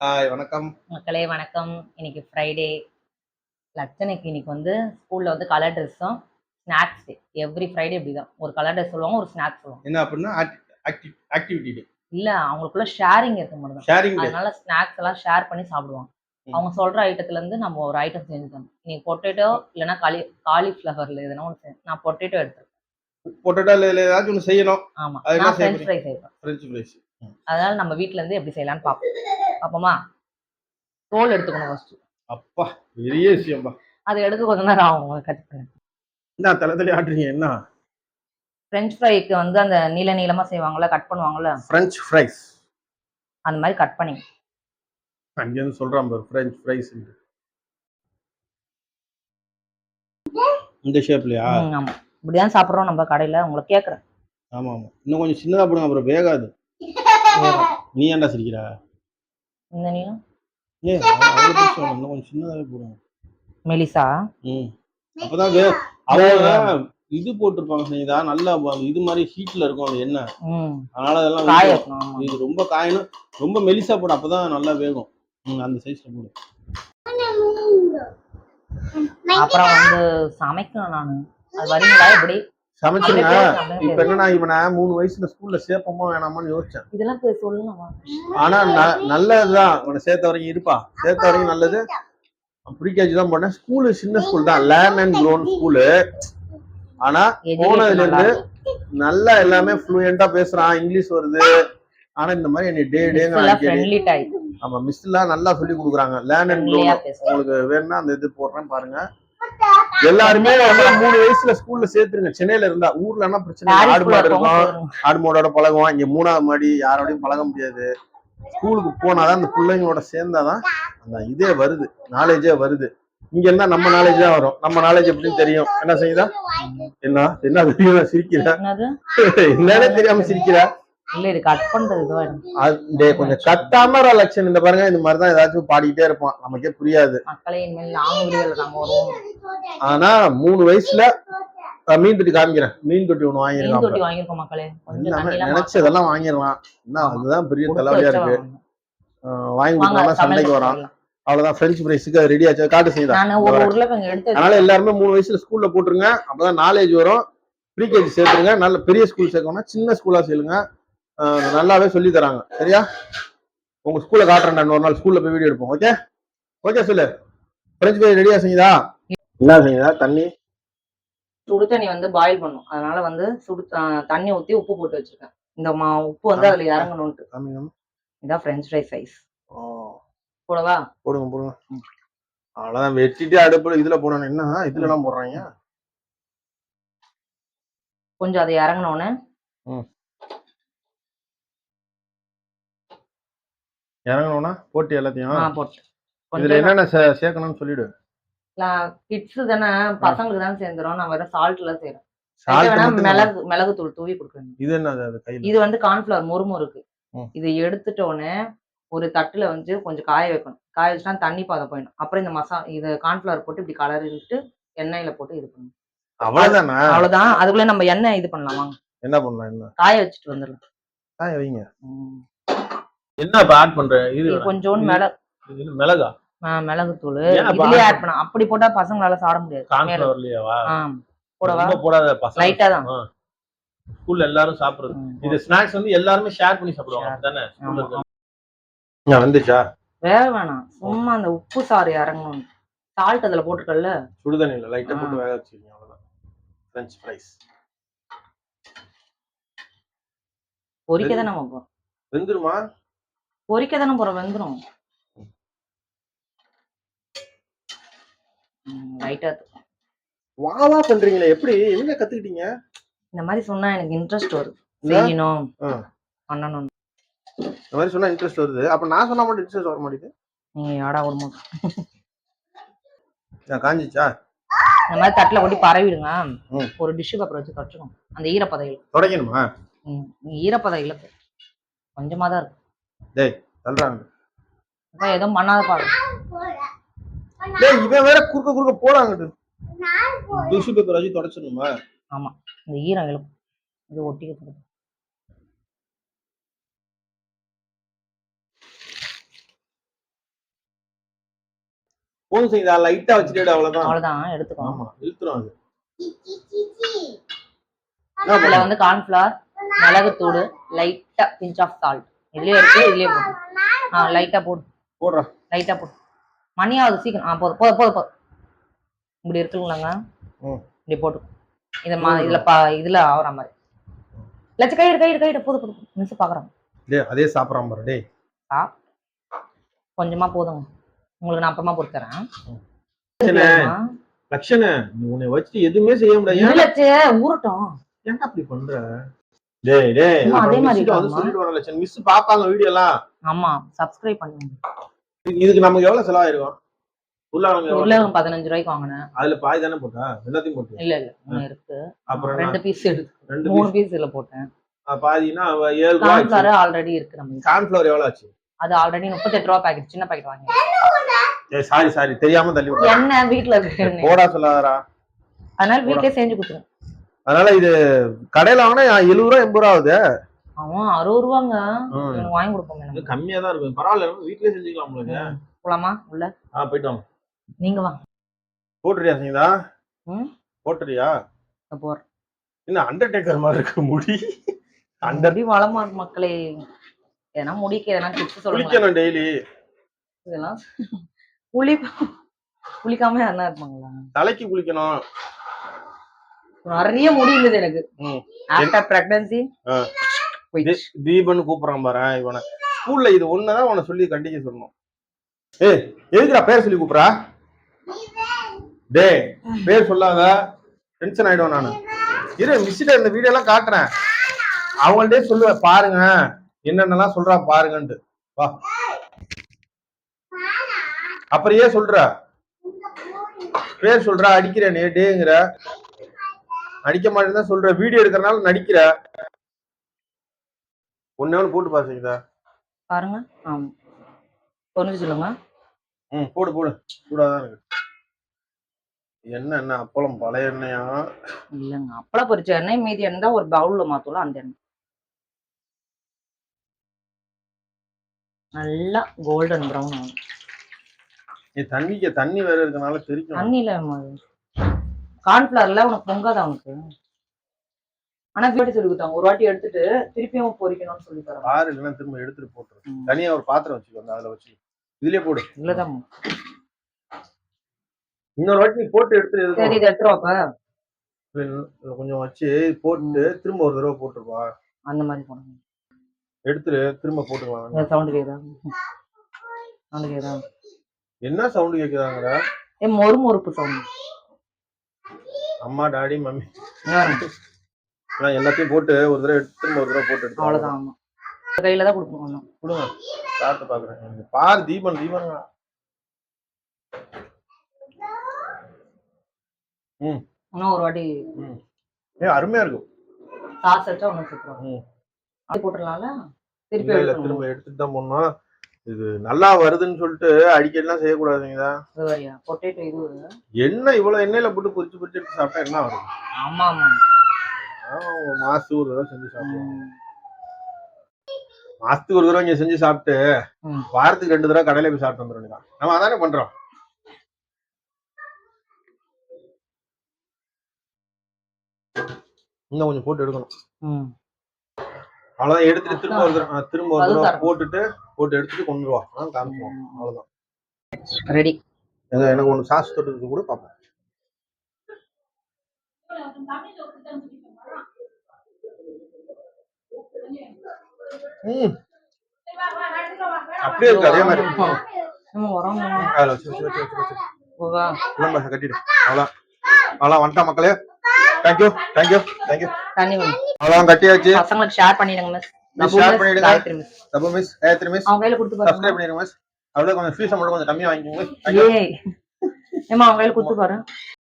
Hi வணக்கம். மக்களே வணக்கம். இன்னைக்கு ஃப்ரைடே லட்சணைக்கு இன்னைக்கு வந்து ஸ்கூல்ல வந்து கலர் ட்ரெஸ்ஸும் ஸ்நாக்ஸ் டே எவ்ரி ஃப்ரைடே இப்படி தான் ஒரு கலர் ட்ரெஸ் சொல்லுவாங்க ஒரு ஸ்நாக்ஸ் சொல்லுவாங்க. என்ன அப்படின்னா ஆக்டிவிட்டி டே இல்ல அவங்களுக்குள்ள ஷேரிங் இருக்க மட்டும் ஷேரிங் அதனால ஸ்நாக்ஸ் எல்லாம் ஷேர் பண்ணி சாப்பிடுவாங்க. அவங்க சொல்ற ஐட்டத்துல இருந்து நம்ம ஒரு ஐட்டம் செஞ்சு தரணும். இன்னைக்கு பொட்டேட்டோ இல்லைன்னா காலி காலிஃப்ளவர்ல எதுனா ஒன்று நான் பொட்டேட்டோ எடுத்துருக்கேன். பொட்டேட்டோ இல்லை ஏதாச்சும் ஒன்று செய்யணும். ஆமா. ஃப்ரெஞ்ச் ஃப்ரை ஃப்ரெஞ்ச் ஃப்ரைஸ் அதனால நம்ம வீட்ல இருந்து எப்படி செய்யலாம்னு பார்ப்போம் அப்போமா தோல் எடுத்துக்கணும் ஃபர்ஸ்ட் அப்பா பெரிய விஷயம்பா. அது எடுக்க கொஞ்ச நேரம் ஆகும் உங்களுக்கு கற்றுக்கிறேன் என்ன தலை தலை ஆட்டுறீங்க என்ன? ஃப்ரெஞ்ச் ஃப்ரைக்கு வந்து அந்த நீள நீளமா செய்வாங்கல்ல கட் பண்ணுவாங்கல்ல? ஃப்ரெஞ்ச் ஃப்ரைஸ் அந்த மாதிரி கட் பண்ணி. அங்கேருந்து சொல்கிறான் பாரு ஃப்ரெஞ்ச் ஃப்ரைஸ் இந்த ஷேப்லையா ம், ஆமா. இப்படிதான் சாப்பிடுறோம் நம்ம கடையில உங்களை கேக்குறேன். ஆமாம் ஆமாம் இன்னும் கொஞ்சம் சின்னதாக போடுங்க அப்புறம் வேகாது. நீ ஏன்டா சிரிக்கிற? இந்த நீளம் ஏ. இன்னும் கொஞ்சம் சின்னதாகவே போடுங்க. மெலிசா? ம். அப்பதான் வே அவங்க இது போட்டிருப்பாங்க சங்கீதா நல்லா இது மாதிரி ஹீட்ல இருக்கும் அது ம். அதனால அதெல்லாம். இது ரொம்ப காயணும். ரொம்ப மெலிசா போடும் அப்பதான் நல்லா வேகும். அந்த சைஸ்ல போடு. அப்புறம் வந்து சமைக்கணும் நானு. அது வரீங்களா எப்படி? சமைச்சிருங்க. அப்படியே இப்ப என்னன்னா இவனை மூணு வயசுல ஸ்கூல்ல சேர்ப்போமா வேணாமான்னு யோசிச்சேன். இதெல்லாம் சொல்லலாமா ஆனா நல்லதுதான். இவனை சேர்த்த வரைக்கும் இருப்பா. சேர்த்த வரைக்கும் நல்லது. ப்ரீகேஜி தான் போனேன் ஸ்கூலு சின்ன ஸ்கூல் தான். லேர்ன் அண்ட் க்ரோன் ஸ்கூலு ஆனா போனதுல இருந்து நல்லா எல்லாமே ஃப்ளூயண்டா பேசுறான். இங்கிலீஷ் வருது. ஆனா இந்த மாதிரி என்னை டே டேங்க ஆமா மிஸ் எல்லாம் நல்லா சொல்லி கொடுக்குறாங்க. லேர்ன் அண்ட் க்ரோன் உங்களுக்கு வேணும்னா அந்த இது போடுறேன் பாருங்க. எல்லாருமே வந்து மூணு வயசுல ஸ்கூல்ல சேர்த்துருங்க. சென்னையில இருந்தா ஊர்லன்னா பிரச்சனை? இல்லை. ஆடு மாடு இருக்கும்? ஆடு மாடோட பழகுவான். இங்க மூணாவது மாடி யாரோடையும் பழக முடியாது. ஸ்கூலுக்கு போனாதான் அந்த பிள்ளைங்களோட சேர்ந்தாதான் அந்த இதே வருது. நாலேஜே வருது. இங்க இருந்தா நம்ம நாலேஜ் தான் வரும். நம்ம நாலேஜ் எப்படின்னு தெரியும். என்ன செய்யுதா? என்ன? என்ன தெரியும் சிரிக்கிற? என்னது? என்னன்னே தெரியாம சிரிக்கிற. இல்ல இது கட் பண்றது இதுவா இருக்கு. அது டேய், கொஞ்சம் கட்டாம லட்சன் இந்த பாருங்க இந்த மாதிரிதான் ஏதாச்சும் பாடிக்கிட்டே இருப்பான். நமக்கே புரியாது. மக்களே இனிமேல் நாங்க வீடியோல நாங்க வருவோம். ஆனா மூணு வயசுல மீன் தொட்டி காமிக்கிறேன். மீன் தொட்டி ஒண்ணு மக்களே. எல்லாமே தண்ணிலாம் நினைச்சதெல்லாம் வாங்கிடலாம். என்ன அதுதான் பெரிய தலைவலியா இருக்கு. வாங்கி. கொடுத்தா சண்டைக்கு வரான். அவ்வளவுதான் பிரெஞ்சு பிரைஸுக்கு அது ரெடி ஆச்சு. காட்டு செய்யுதா அதனால எல்லாருமே மூணு வயசுல ஸ்கூல்ல போட்டுருங்க. அப்பதான் நாலேஜ் வரும். ப்ரீகேஜி சேர்த்துருங்க. நல்ல பெரிய ஸ்கூல் சேர்க்கணும்னா சின்ன ஸ்கூலா சேருங்க நல்லாவே சொல்லி தராங்க. சரியா? உங்க ஸ்கூல்ல காட்டுறேன் நான் ஒரு நாள் ஸ்கூல்ல போய் வீடியோ எடுப்போம். ஓகே ஓகே சொல்லு. பிரெஞ்சு பிரை ரெடியா செய்யுதா என்ன செய்யுதா தண்ணி? சுடு தண்ணி வந்து பாயில் பண்ணும். அதனால வந்து சுடு தண்ணி ஊத்தி உப்பு போட்டு வச்சிருக்கேன். இந்த மா உப்பு வந்து அதுல இறங்கணும்ட்டு. இதான் ஃப்ரெஞ்ச் ஃப்ரை சைஸ் ஓ, போடவா? போடுங்க போடுங்க. அவ்வளவுதான் வெட்டிட்டு அடுப்புல இதுல போடணும். என்ன? இதுல எல்லாம் போடுறாங்க? கொஞ்சம் அது இறங்கினோன்னு இறங்கணும்னா போட்டு எல்லாத்தையும் போட்டு. இதுல என்னென்ன சேர்க்கணும்னு சொல்லிடு. கிட்ஸ் தானே பசங்களுக்கு தான் சேர்ந்துரும். நான் வெறும் செய்யறேன் Salt வேணா மட்டும் மிளகு மிளகு தூள் தூவி கொடுக்குறேன் இது கையில? இது வந்து கார்ன்ஃபிளவர் முறுமுறுக்கு. இது எடுத்துட்டோன்னே ஒரு தட்டுல வந்து கொஞ்சம் காய வைக்கணும். காய வச்சுட்டா தண்ணி பாதம் போயிடும். அப்புறம் இந்த மசா இது கார்ன்ஃபிளவர் போட்டு இப்படி கலரிட்டு எண்ணெயில போட்டு இது பண்ணணும். அவ்வளவுதானா? அவ்வளவுதான். அதுக்குள்ள நம்ம எண்ணெய் இது பண்ணலாம்? என்ன பண்ணலாம் என்ன? காய வச்சுட்டு வந்துடலாம். காய வைங்க. என்ன இப்ப ஆட் பண்ற? இது கொஞ்சோண்டு மிளகு இது மிளகா? மிளகு தூள் இதுலயே ஆட் பண்ணலாம். அப்படி போட்டா பசங்களால சாப்பிட முடியாது. கார்ன்ஃபிளவர்லயேவா ஆ, போடவா? ரொம்ப போடாத பசங்க. லைட்டா தான். ஸ்கூல்ல எல்லாரும் சாப்பிடுறது. இது ஸ்நாக்ஸ் வந்து எல்லாருமே ஷேர் பண்ணி சாப்பிடுவாங்க. தானே. வந்துச்சா? வேக வேணாம். சும்மா அந்த உப்பு சாறு இறங்கணும். சால்ட் அதுல போட்டுக்கல்ல சுடுதண்ணில லைட்டா. போட்டு வேக வச்சிருக்கீங்க அவ்வளவுதான். ஃப்ரெஞ்ச் ஃப்ரைஸ் பொரிக்க தானே நம்ம போறோம் வெந்துருமா? பொரிக்க தானே போறோம் வெந்துரும் லைட்டா வாவா பண்றீங்களே எப்படி? எங்க கத்துக்கிட்டீங்க? இந்த மாதிரி சொன்னா எனக்கு இன்ட்ரெஸ்ட் இல்ல? செய்யணும். பண்ணணும். இந்த மாதிரி சொன்னா இன்ட்ரெஸ்ட் வருது. அப்ப நான் சொன்னா மட்டும் இன்ட்ரெஸ்ட் வர மாட்டேங்குது? நீங்க ஆடா விடுமோ நான் காஞ்சிச்சா? இந்த மாதிரி தட்டுல கொட்டி பரவிடுங்க. ஒரு டிஷ்யூ பேப்பர் வச்சு தொடச்சுக்கணும் அந்த இழுக்கும். தொடக்கணுமா? இழுக்கும் கொஞ்சமா தான் இருக்கும் சொல்றாங்க அதான் எதுவும் பண்ணாத பாரு டேய் இவன் வேற குறுக்க குறுக்க போடாங்கட்டு டிஷ்யூ பேப்பர் வச்சு தொடச்சிடணுமா? இந்த ஈரம் இழுக்கும் இது ஒட்டிக்க போகுது. போதும் செய்யுதா லைட்டா வச்சுட்டு அவ்வளவுதான். அவ்வளவுதான் எடுத்துக்கோ. ஆமா இழுத்துரும் அது இதுல வந்து கார்ன்ஃபிளவர் மிளகுத்தூள் லைட்டா பிஞ்ச் ஆஃப் சால்ட் இதுலயே இருக்கு இதுலயே போடு. ஆ லைட்டா போடு. போடுறா. லைட்டா போடு. மணியாவது சீக்கிரம். ஆ போதும் போதும் போதும் போதும் இப்படி இருக்குங்களாங்க. இப்படி போட்டு இத மா இதுல பா இதுல ஆகுற மாதிரி. லட்ச கையிடு கையிடு கையிடு போதும் போதும் மிஸ் பாக்குறாங்க டேய் அதே சாப்பிடறான் பாரு டேய். கொஞ்சமா போதுங்க. உங்களுக்கு நான் அப்புறமா போட்டு தரேன். லட்சணே, லட்சணே நீ உன்னை வச்சுட்டு எதுவுமே செய்ய முடியாது. ஊறட்டும். ஏன்டா அப்படி பண்ற? டேய் டேய் அதே மாதிரி வந்து. சொல்லிட்டு மிஸ் பாப்பாங்க வீடியோ எல்லாம் ஆமா சப்ஸ்கிரைப் பண்ணுங்க. இது- இதுக்கு நமக்கு எவ்வளவு செலவாயிருக்கும்? உருளைக்கிழங்கு பதினஞ்சு ரூபாய்க்கு வாங்கினேன். அதுல பாதி தானே போட்டா? எல்லாத்தையும் போட்டு. இல்ல இல்ல ஒண்ணு இருக்கு. அப்புறம் என்ன? ரெண்டு பீஸ் எடுத்து ரெண்டு மூணு பீஸ் இதுல போட்டேன். பாதினா ஏழு ரூபாய் ஆல்ரெடி இருக்கு நம்ம கார்ன்ஃபிளவர் எவ்வளவு ஆச்சு? அது ஆல்ரெடி முப்பத்தெட்டு ரூபா பாக்கெட் சின்ன பாக்கெட் வாங்கி சாரி சாரி தெரியாம தள்ளி என்ன வீட்ல இருக்கு. போடா சொல்லாதடா. அதனால வீட்லயே செஞ்சு கொடுத்துரும். அதனால இது கடையில வாங்கினா எழுபது ரூபா எண்பது ரூபா ஆகுது. அவன் அறுபது ரூபாங்க. வாங்கி எனக்கு கம்மியா தான் இருக்கும். பரவாயில்ல வீட்லயே செஞ்சுக்கலாம் உங்களுக்கு போலாமா? உள்ள. ஆ போயிட்டு வாங்க. நீங்க வாங்க போட்டுறியா ம்? போட்டுறியா நான் போறேன் என்ன அண்டர்டேக்கர் மாதிரி இருக்கு முடி? அண்டர் முடி வளமா இருக்கு மக்களே. எதனா முடிக்கு எதனா டிப்ஸ் சொல்லுங்க குளிக்கணும் டெய்லி. இதெல்லாம் குளி குளிக்காம யாருனா இருப்பாங்களா? தலைக்கு குளிக்கணும். நிறைய முடி இருந்தது எனக்கு. ஆஃப்டர் பிரெக்னன்சி தீபன் கூப்பிடுறான் பாரு இவனை. ஸ்கூல்ல இது ஒண்ணுதான் உன சொல்லி கண்டிக்க சொல்லணும். ஏய் எதுக்குடா பேர் சொல்லி கூப்பிடுறா? டேய் பேர் சொல்லாத. டென்ஷன் ஆயிடுவேன் நானு. இரு மிஸ்ஸிட்ட இந்த வீடியோ எல்லாம் காட்டுறேன். அவங்கள்ட்டே சொல்லுவேன் பாருங்க. என்னென்னலாம் சொல்றா பாருங்கன்ட்டு. வா. அப்புறம் ஏன் சொல்ற? பேர் சொல்ற அடிக்கிற நீ டேங்கிற. அடிக்க மாட்டேன்னு தான் சொல்ற. வீடியோ எடுக்கறனால நடிக்கிற. ஒன்னே போட்டு பாருங்க பாருங்க. ஆமா. தொண்ணூறு சொல்லுங்க. ம் போடு போடு. சூடாதான் இருக்கு. என்ன என்ன அப்பளம் பழைய எண்ணெயா? இல்லைங்க. அப்பளம் பொரிச்ச எண்ணெய் மீதி இருந்தா ஒரு பவுல்ல மாத்தலாம் அந்த எண்ணெய். நல்லா கோல்டன் ப்ரௌன் ஆகும். தண்ணிக்கு தண்ணி வேற இருக்கனால தெரிக்கும். தண்ணியில கார்ன்ஃபிளவர்ல உனக்கு பொங்காதா உனக்கு? ஆனா வீட்டு சொல்லி கொடுத்தாங்க. ஒரு வாட்டி எடுத்துட்டு திருப்பியும் பொரிக்கணும்னு சொல்லி தராங்க. பாரு இல்லைன்னா திரும்ப எடுத்துட்டு போட்டுரு. தனியா ஒரு பாத்திரம் வச்சுக்கோ அதுல வச்சு. இதுலயே போடு. இல்லதான் இன்னொரு வாட்டி நீ போட்டு எடுத்துட்டு சரி இதை எடுத்துருவா அப்ப. இதுல கொஞ்சம் வச்சு போட்டு திரும்ப ஒரு தடவை போட்டுருப்பா அந்த மாதிரி போடுங்க. எடுத்துட்டு திரும்ப போட்டுக்கலாம். சவுண்டு கேக்குதா? சவுண்டு கேக்குதா? என்ன சவுண்டு கேக்குதாங்கடா ஏ மொறு மொறுப்பு சவுண்டு. அம்மா டாடி மம்மி. நான் எல்லாத்தையும் போட்டு ஒரு தடவை எடுத்து ஒரு தடவை போட்டு எடுத்து அவ்வளவுதான் ஆமா. கையில தான் கொடுக்கணும் கொடுங்க. சாப்பிட்டு பாக்குறேன் எனக்கு பாரு தீபன் தீபன். இன்னும் ஒரு வாட்டி ஏ அருமையா இருக்கும். சாஸ் வச்சா ஒன்றும் சூப்பராக ம். அப்படி போட்டுடலாம்ல? திருப்பி திரும்ப எடுத்துட்டு தான் போனோம் இது நல்லா வருதுன்னு சொல்லிட்டு அடிக்கடிலாம் செய்யக்கூடாதுங்களா இதுவரையா பொட்டேட்டோ இது என்ன இவ்வளவு எண்ணெயில போட்டு பொரிச்சு பொரிச்சு சாப்பிட்டா என்ன வரும் ஆமா ஆமா. மாசத்துக்கு ஒரு தடவை செஞ்சு சாப்பிடுவோம். மாசத்துக்கு ஒரு தடவை இங்க செஞ்சு சாப்பிட்டு. வாரத்துக்கு ரெண்டு தடவை கடையில போய் சாப்பிட்டு வந்துட வேண்டியதான் நம்ம அதானே பண்றோம். இன்னும் கொஞ்சம் போட்டு எடுக்கணும். ம். அவ்வளவுதான் எடுத்துட்டு திரும்ப ஒரு தடவை திரும்ப ஒரு தடவை. போட்டுட்டு போட்டு எடுத்துட்டு கொண்டு வா. ஆ, காமிச்சுவோம் அவ்வளவுதான். ரெடி. எனக்கு ஒண்ணு சாஸ் தொட்டு கூட பார்ப்போம் அப்படியே இருக்கு அதே மாதிரி. கட்டிடு. அவ்வளோதான் அவ்வளோதான் வந்துட்டா மக்களே. தேங்க்யூ தேங்க்யூ தேங்க்யூ தண்ணி வேணும் அவ்வளோதான் கட்டியாச்சு. பசங்களுக்கு ஷேர் பண்ணிடுங்க மிஸ் share பண்ணிடுங்க. மிஸ் காயத்ரி மிஸ் அவங்க கையில கொடுத்து பாருங்க. சப்ஸ்கிரைப் பண்ணிடுங்க மிஸ் அவ்வளோ கொஞ்சம் ஃபீஸ் மட்டும் கொஞ்சம் கம்மியாக வாங்கிக்கோங்க ஏய். ஏமா அவங்க கையில கொடுத்து பாரு.